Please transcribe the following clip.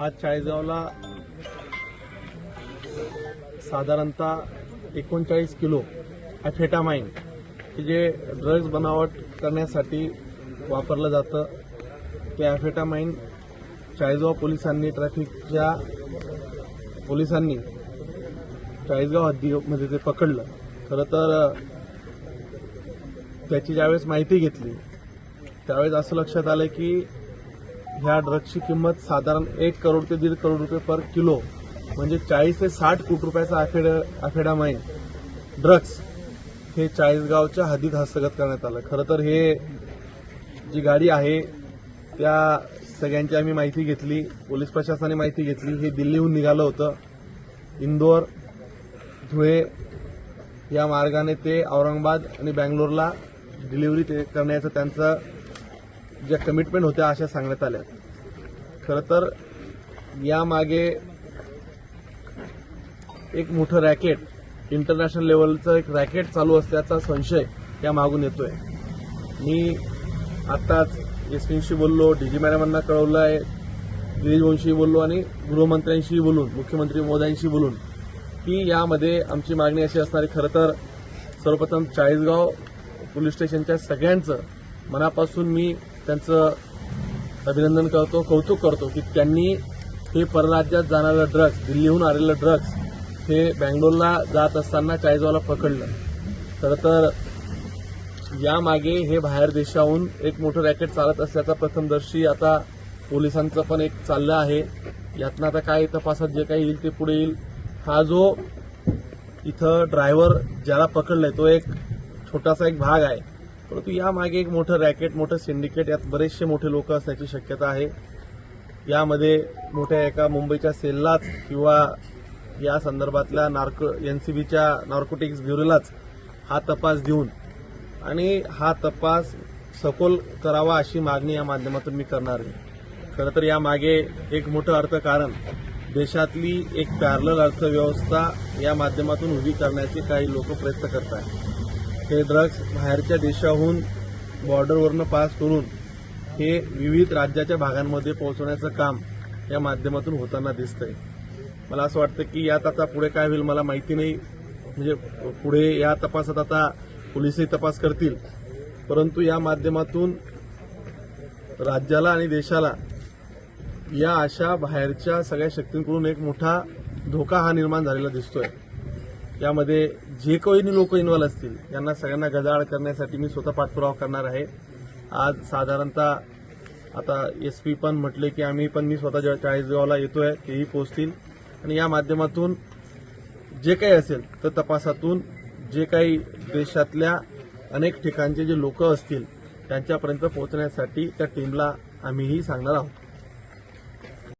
आज चाळीसगावला साधारणतः एकोणचाळीस किलो ॲफेटामाइन की जे ड्रग्ज बनावट करण्यासाठी वापरलं जातं. ते ॲफेटामाइन चाळीसगाव पोलिसांनी ट्रॅफिकच्या पोलिसांनी चाळीसगाव हद्दीमध्ये ते पकडलं. खरं तर त्याची ज्यावेळेस माहिती घेतली त्यावेळेस असं लक्षात आलं की ह्या ड्रग्सची किंमत साधारण एक करोड ते दीड करोड रुपये पर किलो म्हणजे चाळीस ते साठ कोटी रुपयाचा अफेड अफेडामाइन ड्रग्स हे चाळीसगावच्या हद्दीत हस्तगत करण्यात आलं. खरं तर हे जी गाडी आहे त्या सगळ्यांची आम्ही माहिती घेतली पोलीस प्रशासनाने माहिती घेतली. हे दिल्लीहून निघालं होतं. इंदोर धुळे या मार्गाने ते औरंगाबाद आणि बँगलोरला डिलिव्हरी ते करण्याचं त्यांचं ज्या कमिटमेंट होत्या अशा सांगण्यात आल्या. खरं तर यामागे एक मोठं रॅकेट इंटरनॅशनल लेवलचं एक रॅकेट चालू असल्याचा संशय या मागून येतोय. मी आत्ताच एसपींशी बोललो डी जी मॅडमांना कळवलं आहे गिरीश वंशी बोललो आणि गृहमंत्र्यांशी बोलून मुख्यमंत्री मोद्यांशी बोलून की यामध्ये आमची मागणी अशी असणारी खरं तर सर्वप्रथम चाळीसगाव पोलीस स्टेशनच्या सगळ्यांचं मनापासून मी त्यांचं अभिनंदन करतो कौतुक करतो की त्यांनी हे परराज्यात जाणारं ड्रग्स दिल्लीहून आलेलं ड्रग्स हे बँगलोरला जात असताना चाळीसगावला पकडलं. खरं तर यामागे हे बाहेर देशाहून एक मोठं रॅकेट चालत असल्याचा प्रथमदर्शी आता पोलिसांचं पण एक चाललं आहे. यातनं आता काय तपासात जे काही येईल ते पुढे येईल. हा जो इथं ड्रायव्हर ज्याला पकडलाय तो एक छोटासा एक भाग आहे. परंतु यामागे एक मोठं रॅकेट मोठं सिंडिकेट यात बरेचसे मोठे लोक असण्याची शक्यता आहे. यामध्ये मोठ्या एका मुंबईच्या सेललाच किंवा या संदर्भातल्या नार्को बीच्या नार्कोटिक्स ब्युरोलाच हा तपास देऊन आणि हा तपास सखोल करावा अशी मागणी या माध्यमातून मी करणार आहे. खरं तर यामागे एक मोठं अर्थकारण देशातली एक पॅरल अर्थव्यवस्था या माध्यमातून उभी करण्याचे काही लोक प्रयत्न करत आहेत हे ड्रग्ज बाहेरच्या देशाहून बॉर्डरवरनं पास करून हे विविध राज्याच्या भागांमध्ये पोहोचवण्याचं काम या माध्यमातून होताना दिसतंय. मला असं वाटतं की यात आता पुढे काय होईल मला माहिती नाही. म्हणजे पुढे या तपासात आता पोलिसही तपास करतील. परंतु या माध्यमातून राज्याला आणि देशाला या अशा बाहेरच्या सगळ्या शक्तींकडून एक मोठा धोका हा निर्माण झालेला दिसतोय. यामध्ये जे काही लोक इन्व्हॉल्व असतील यांना सगळ्यांना गजाआड करण्यासाठी मी स्वतः पाठपुरावा करणार आहे. आज साधारणतः आता एस पी पण म्हटले की आम्ही पण मी स्वतः जेव्हा चाळीसगावला येतोय तेही पोचतील आणि या माध्यमातून जे काही असेल तर तपासातून जे काही देशातल्या अनेक ठिकाणचे जे लोक असतील त्यांच्यापर्यंत पोहोचण्यासाठी त्या टीमला आम्हीही सांगणार आहोत.